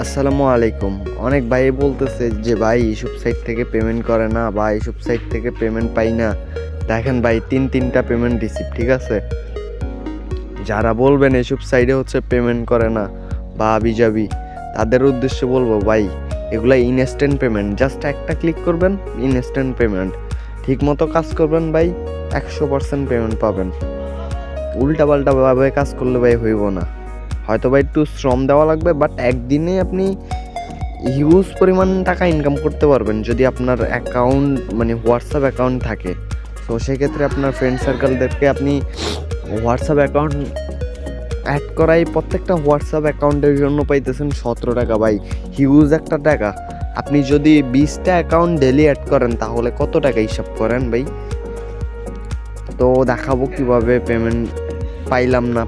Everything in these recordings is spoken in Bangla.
আসসালামু আলাইকুম। অনেক ভাই বলতেছে যে, ভাই এইসব সাইট থেকে পেমেন্ট করে না বা এইসব সাইট থেকে পেমেন্ট পাই না। দেখেন ভাই, তিন তিনটা পেমেন্ট রিসিভ ঠিক আছে? যারা বলবেন এইসব সাইডে হচ্ছে পেমেন্ট করে না বা আবিজাবি, তাদের উদ্দেশ্যে বলব, ভাই, এগুলা ইনস্ট্যান্ট পেমেন্ট জাস্ট একটা ক্লিক করবেন ইনস্ট্যান্ট পেমেন্ট ঠিক মতো কাজ করবেন ভাই, একশো পার্সেন্ট পেমেন্ট পাবেন। উল্টা পাল্টা ভাবে কাজ করলে ভাই হইব না। হয়তো বা একটু শ্রম দেওয়া লাগবে বাট একদিনে আপনি হিউজ পরিমাণ টাকা ইনকাম করতে পারবেন যদি আপনার অ্যাকাউন্ট মানে হোয়াটসঅ্যাপ অ্যাকাউন্ট থাকে। তো সেক্ষেত্রে আপনার ফ্রেন্ড সার্কেলদেরকে আপনি হোয়াটসঅ্যাপ অ্যাকাউন্ট অ্যাড করাই প্রত্যেকটা হোয়াটসঅ্যাপ অ্যাকাউন্টের জন্য পাইতেছেন সতেরো টাকা। ভাই হিউজ একটা টাকা। আপনি যদি বিশটা অ্যাকাউন্ট ডেলি অ্যাড করেন, তাহলে কত টাকা হিসাব করেন ভাই? তো দেখাবো কীভাবে পেমেন্ট পাইলাম না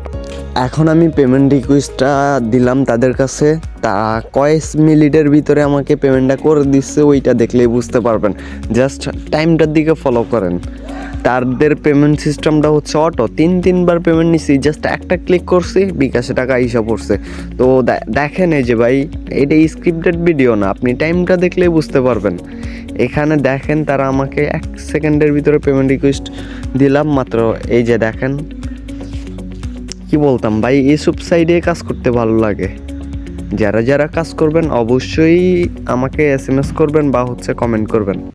এখন আমি পেমেন্ট রিকোয়েস্টটা দিলাম তাদের কাছে। তা কয় মিনিটের ভিতরে আমাকে পেমেন্টটা করে দিচ্ছে, ওইটা দেখলেই বুঝতে পারবেন। জাস্ট টাইমটার দিকে ফলো করেন। তাদের পেমেন্ট সিস্টেমটা হচ্ছে অটো তিন, তিনবার পেমেন্ট নিছি জাস্ট একটা ক্লিক করছি, বিকাশে টাকা হিসাব পড়ছে। তো দেখেন এই যে ভাই, এটা স্ক্রিপ্টেড ভিডিও না, আপনি টাইমটা দেখলেই বুঝতে পারবেন। এখানে দেখেন তারা আমাকে এক সেকেন্ডের ভিতরে পেমেন্ট রিকোয়েস্ট দিলাম, মাত্র এই যে দেখেন। কি বলতাম? ভাই এইসব সাইডে কাজ করতে ভালো লাগে। যারা যারা কাজ করবেন, অবশ্যই আমাকে এস এম এস করবেন বা হচ্ছে কমেন্ট করবেন।